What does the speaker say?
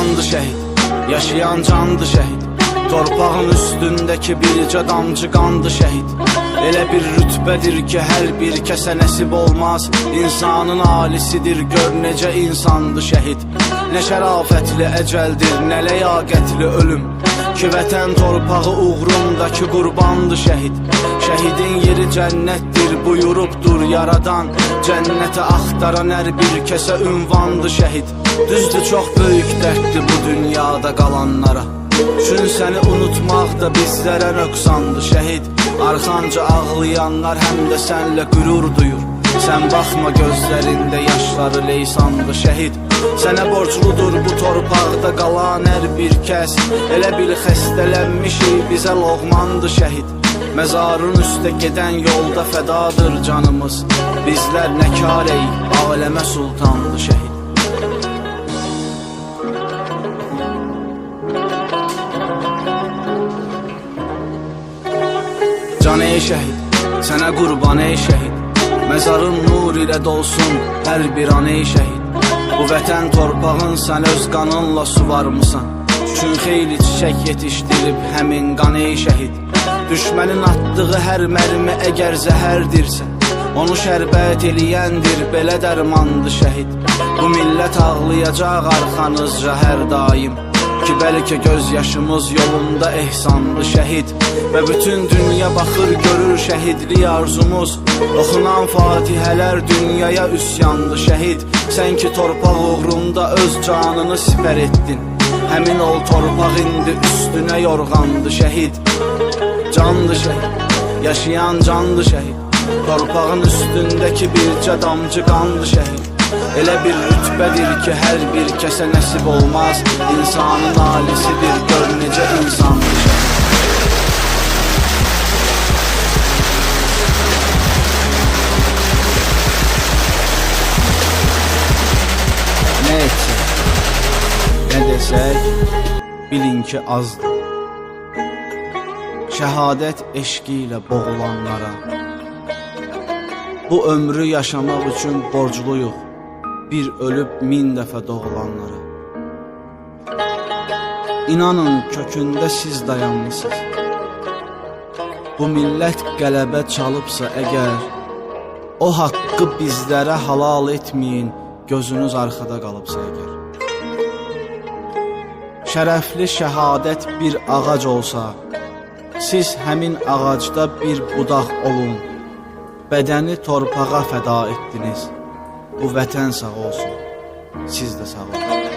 Candı şəhid, yaşayan candı şəhid. Torpağın üstündəki bircə damcı qandı şəhid. Elə bir rütbədir ki, hər bir kəsə nəsib olmaz. İnsanın alisidir, gör necə insandı şəhid. Nə şərafətli əcəldir, nə ləyaqətli ölüm. Ki vətən torpağı uğrundakı qurbandı şəhid. Şəhidin yeri cənnətdir, buyurubdur yaradan. Cənnəti axtaran hər bir kəsə ünvandı şəhid. Düzdür çox böyük dərddir bu dünyada qalanlara. Çün səni unutmaq da bizlərə nöqsandı şəhid. Arxanca ağlayanlar həm də sənlə qürur duyur. Sən baxma gözlərində yaşları leysandı şəhid. Sənə borcludur bu torpaqda qalan hər bir kəs. Elə bil xəstələnmişik bizə loğmandı şəhid. Məzarın üstə gedən yolda fədadır canımız. Bizlər nə kareyik, aləmə sultandı şəhid. Can ey şəhid, sənə qurban ey şəhid Məzarın nur ilə dolsun hər bir an ey şəhid Bu vətən torpağın sən öz qanınla suvarmısan Çün xeyli çiçək yetişdirib həmin qan ey şəhid. Düşmənin atdığı hər mərmi əgər zəhərdirsə Onu şərbət eləyəndir belə dərmandı şəhid. Bu millət ağlayacaq arxanızca hər daim Ki bəlkə göz yaşımız yolunda ehsanlı şəhid Və bütün dünya baxır görür şəhidlik arzumuz. Oxunan fatihələr dünyaya üsyandı şəhid Sən ki torpaq uğrunda öz canını sipər etdin Həmin ol torpaq indi üstünə yorğandı şəhid Candı şəhid, yaşayan candı şəhid Torpağın üstündəki bircə damcı qandı şəhid Elə bir rütbədir ki, hər bir kəsə nəsib olmaz. İnsanın alisidir, gör necə insandır Nə etsək, nə desək, bilin ki azdır. Şəhadət eşqi ilə boğulanlara. Bu ömrü yaşamaq üçün borcluyuq Bir ölüb min dəfə doğulanlara. İnanın kökündə siz dayanmısınız Bu millət qələbə çalıbsa əgər O haqqı bizlərə halal etməyin Gözünüz arxada qalıbsa əgər. Şərəfli şəhadət bir ağac olsa Siz həmin ağacda bir budaq olun Bədəni torpağa fəda etdiniz Bu vətən sağ olsun. Siz də sağ olun